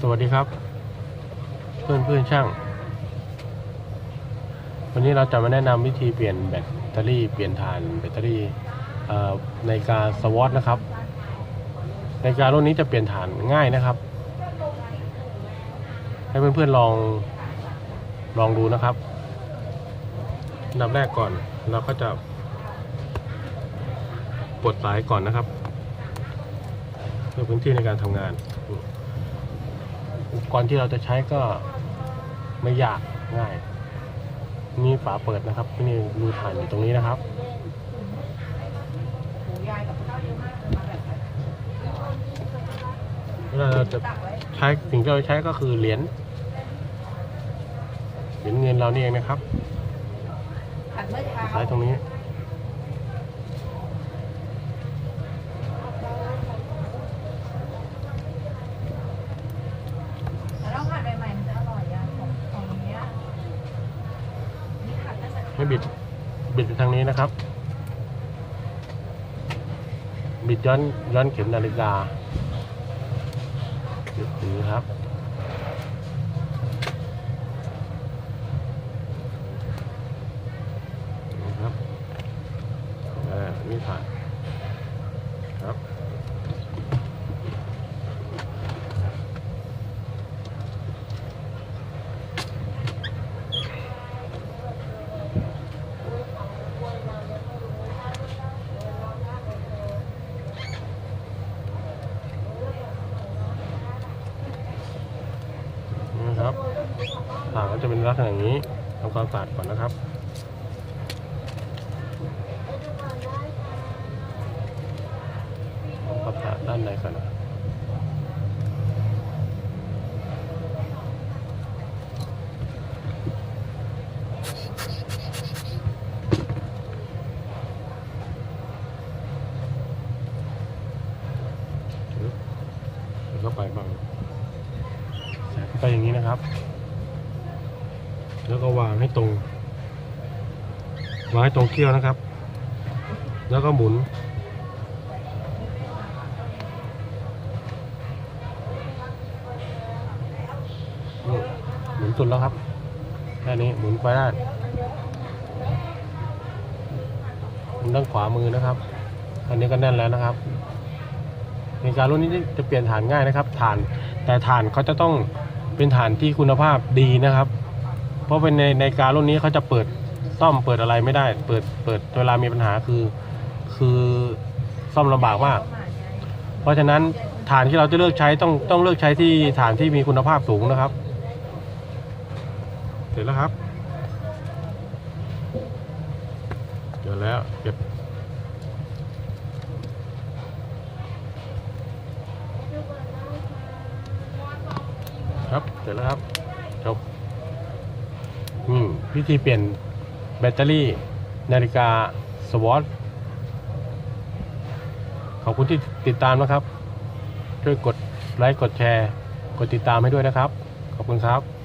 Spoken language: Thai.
สวัสดีครับ เพื่อนเพื่อนช่าง วันนี้เราจะมาแนะนำวิธีเปลี่ยนแบตเตอรี่เปลี่ยนถ่านแบตเตอรี่ในการสวอตนะครับ ในการรุ่นนี้จะเปลี่ยนถ่านง่ายนะครับ ให้เพื่อนๆลองลองดูนะครับอันดับแรกก่อนเราก็จะปลดสายก่อนนะครับ เพื่อพื้นที่ในการทำงาน อุปกรณ์ที่เราจะใช้ก็ไม่ยากง่าย นี่ฝาเปิดนะครับนี่รูถ่านอยู่ตรงนี้นะครับแล้วเราจะใช้สิ่งที่เราใช้ก็คือเหรียญเหรียญเงินเรานี่เองนะครับขัดเมื่อเช้าใช้ตรงนี้ แต่ต้องขัดใหม่ๆมันจะอร่อยอะของของเนี้ยนี่ขัดตั้งแต่ ให้บิดบิดไปทางนี้นะครับ บิดย้อนย้อนเข็มนาฬิกาบิดนี้ครับ นี่ครับอ่านี่ผ่านครับ นี่นะครับ่าก็จะเป็นลักษณะนี้ทำความสะอาดก่อนนะครับทำความสะอาดด้านในก่อนนะครับแล้วก็ไปบ้างใส่เข้าไปอย่างนี้นะครับ แล้วก็วางให้ตรงวางให้ตรงเขี้ยวนะครับ แล้วก็หมุน หมุนสุดแล้วครับแค่นี้หมุนไปได้หมุนด้านขวามือนะครับ อันนี้ก็แน่นแล้วนะครับในการรุ่นนี้จะเปลี่ยนฐานง่ายนะครับฐานแต่ฐานเขาจะต้องเป็นฐานที่คุณภาพดีนะครับ เพราะเป็นในในการรุ่นนี้เขาจะเปิดซ่อมเปิดอะไรไม่ได้ เปิดเปิดเวลามีปัญหาคือ คือซ่อมลำบากมาก เพราะฉะนั้นฐานที่เราจะเลือกใช้ต้องต้องเลือกใช้ที่ฐานที่มีคุณภาพสูงนะครับ เสร็จแล้วครับเดี๋ยวแล้วเก็บครับ เสร็จแล้วครับ จบ อืมวิธีเปลี่ยนแบตเตอรี่นาฬิกาสวอตขอบคุณที่ติดตามนะครับ ช่วยกดไลค์กดแชร์ กดติดตามให้ด้วยนะครับ ขอบคุณครับ